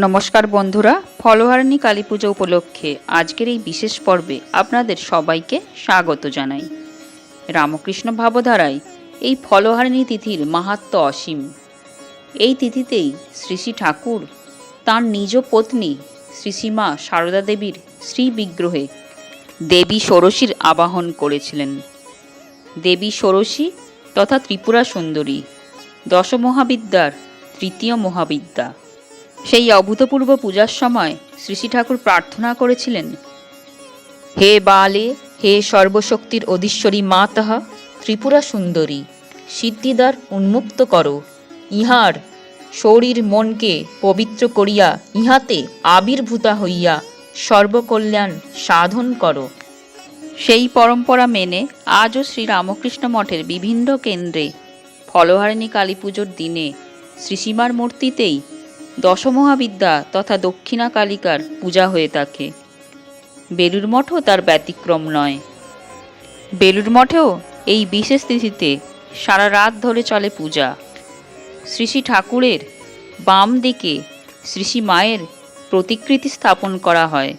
নমস্কার বন্ধুরা, ফলহারিণী কালী পুজো উপলক্ষে আজকের এই বিশেষ পর্বে আপনাদের সবাইকে স্বাগত জানাই। রামকৃষ্ণ ভাবধারায় এই ফলহারিণী তিথির মাহাত্ম অসীম। এই তিথিতেই শ্রী শ্রী ঠাকুর তাঁর নিজ পত্নী শ্রীসীমা সারদা দেবীর শ্রী বিগ্রহে দেবী ষোড়শীর আবাহন করেছিলেন। দেবী ষোড়শী তথা ত্রিপুরা সুন্দরী, দশমহাবিদ্যার তৃতীয় মহাবিদ্যা। সেই অভূতপূর্ব পূজার সময় শ্রী ঠাকুর প্রার্থনা করেছিলেন, হে বালে, হে সর্বশক্তির অধীশ্বরী মা তাহা ত্রিপুরা সুন্দরী সিদ্ধিদ্বার উন্মুক্ত করো। ইহার শরীর মনকে পবিত্র করিয়া ইহাতে আবির্ভূতা হইয়া সর্বকল্যাণ সাধন করো। সেই পরম্পরা মেনে আজও শ্রী রামকৃষ্ণ মঠের বিভিন্ন কেন্দ্রে ফলহারিণী কালী পুজোর দিনে শ্রীসীমার মূর্তিতেই দশমহাবিদ্যা তথা দক্ষিণা কালিকার পূজা হয়ে থাকে। বেলুর মঠও তার ব্যতিক্রম নয়। বেলুর মঠেও এই বিশেষ তিথিতে সারা রাত ধরে চলে পূজা। শ্রী শ্রী ঠাকুরের বাম দিকে শ্রী শ্রী মায়ের প্রতিকৃতি স্থাপন করা হয়।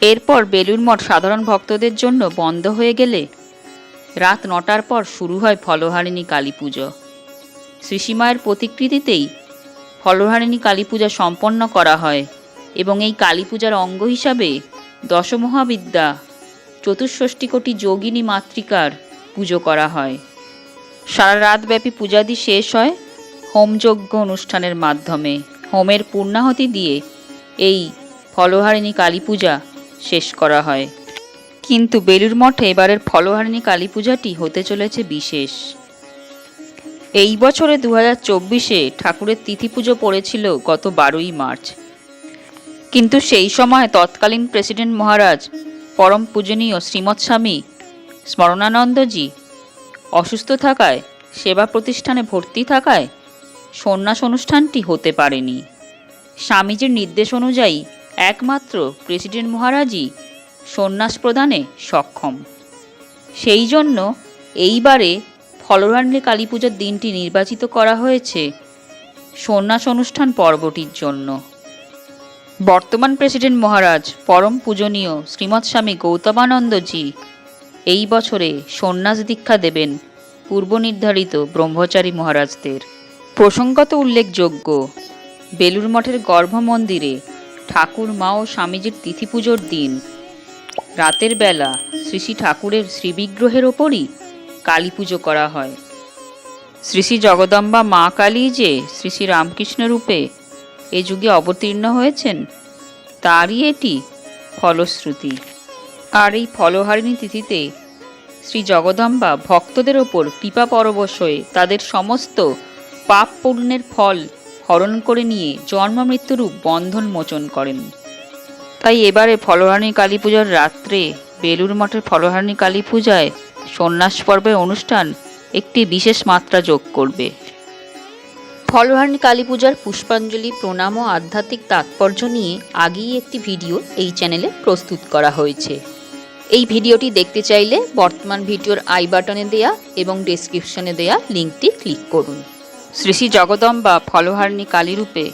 এরপর বেলুর মঠ সাধারণ ভক্তদের জন্য বন্ধ হয়ে গেলে রাত নটার পর শুরু হয় ফলহারিণী কালী পুজো শ্রীসীমায়ের প্রতিকৃতিতেই ফলহারিণী কালী পূজা সম্পন্ন করা হয় এবং এই কালী পূজার অঙ্গ হিসাবে দশমহাবিদ্যা চতুষ্ষষ্টি কোটি যোগিনী মাতৃকার পুজো করা হয়। সারা রাতব্যাপী পূজাদি শেষ হয় হোমযজ্ঞ অনুষ্ঠানের মাধ্যমে। হোমের পূর্ণাহতি দিয়ে এই ফলহারিণী কালী পূজা শেষ করা হয়। কিন্তু বেলুর মঠে এবারের ফলহারিণী কালী পূজাটি হতে চলেছে বিশেষ। এই বছরে দু হাজার চব্বিশে ঠাকুরের তিথি পুজো পড়েছিল গত বারোই মার্চ। কিন্তু সেই সময় তৎকালীন প্রেসিডেন্ট মহারাজ পরম পূজনীয় শ্রীমৎ স্বামী স্মরণানন্দজি অসুস্থ থাকায়, সেবা প্রতিষ্ঠানে ভর্তি থাকায় সন্ন্যাস অনুষ্ঠানটি হতে পারেনি। স্বামীজির নির্দেশ অনুযায়ী একমাত্র প্রেসিডেন্ট মহারাজই সন্ন্যাস প্রদানে সক্ষম। সেই জন্য এইবারে ফলরান্ডে কালী পূজার দিনটি নির্বাচিত করা হয়েছে সন্ন্যাস অনুষ্ঠান পর্বটির জন্য। বর্তমান প্রেসিডেন্ট মহারাজ পরম পূজনীয় শ্রীমৎ স্বামী গৌতমানন্দজি এই বছরে সন্ন্যাস দীক্ষা দেবেন পূর্ব নির্ধারিত ব্রহ্মচারী মহারাজদের। প্রসঙ্গত উল্লেখযোগ্য বেলুর মঠের গর্ভমন্দিরে ঠাকুর, মা ও স্বামীজির তিথি পুজোর দিন রাতের বেলা শ্রী শ্রী ঠাকুরের শ্রীবিগ্রহের ওপরই কালী পুজো করা হয়। শ্রী শ্রী জগদম্বা মা কালী যে শ্রী শ্রী রামকৃষ্ণ রূপে এ যুগে অবতীর্ণ হয়েছেন, তারই এটি ফলশ্রুতি। আর এই ফলহারিণী তিথিতে শ্রী জগদম্বা ভক্তদের ওপর কৃপা পরবশ হয়ে তাদের সমস্ত পাপ পূর্ণের ফল হরণ করে নিয়ে জন্ম মৃত্যুরূপ বন্ধন মোচন করেন। তাই এবারে ফলহারিণী কালী পূজার রাত্রে বেলুর মঠের ফলহারিণী কালী পূজায় সন্ন্যাস পর্বের অনুষ্ঠান একটি বিশেষ মাত্রা যোগ করবে। ফলহারিণী কালী পূজার পুষ্পাঞ্জলি, প্রণাম ও আধ্যাত্মিক তাৎপর্য নিয়ে আগেই একটি ভিডিও এই চ্যানেলে প্রস্তুত করা হয়েছে। এই ভিডিওটি দেখতে চাইলে বর্তমান ভিডিওর আই বাটনে দেয়া এবং ডেসক্রিপশনে দেয়া লিঙ্কটি ক্লিক করুন। শ্রী শ্রী জগদম্বা ফলহারিণী কালীরূপে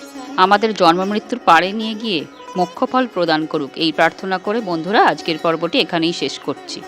আমাদের জন্ম মৃত্যুর পাড়ে নিয়ে গিয়ে মোক্ষফল প্রদান করুক এই প্রার্থনা করে বন্ধুরা, আজকের পর্বটি এখানেই শেষ করছি।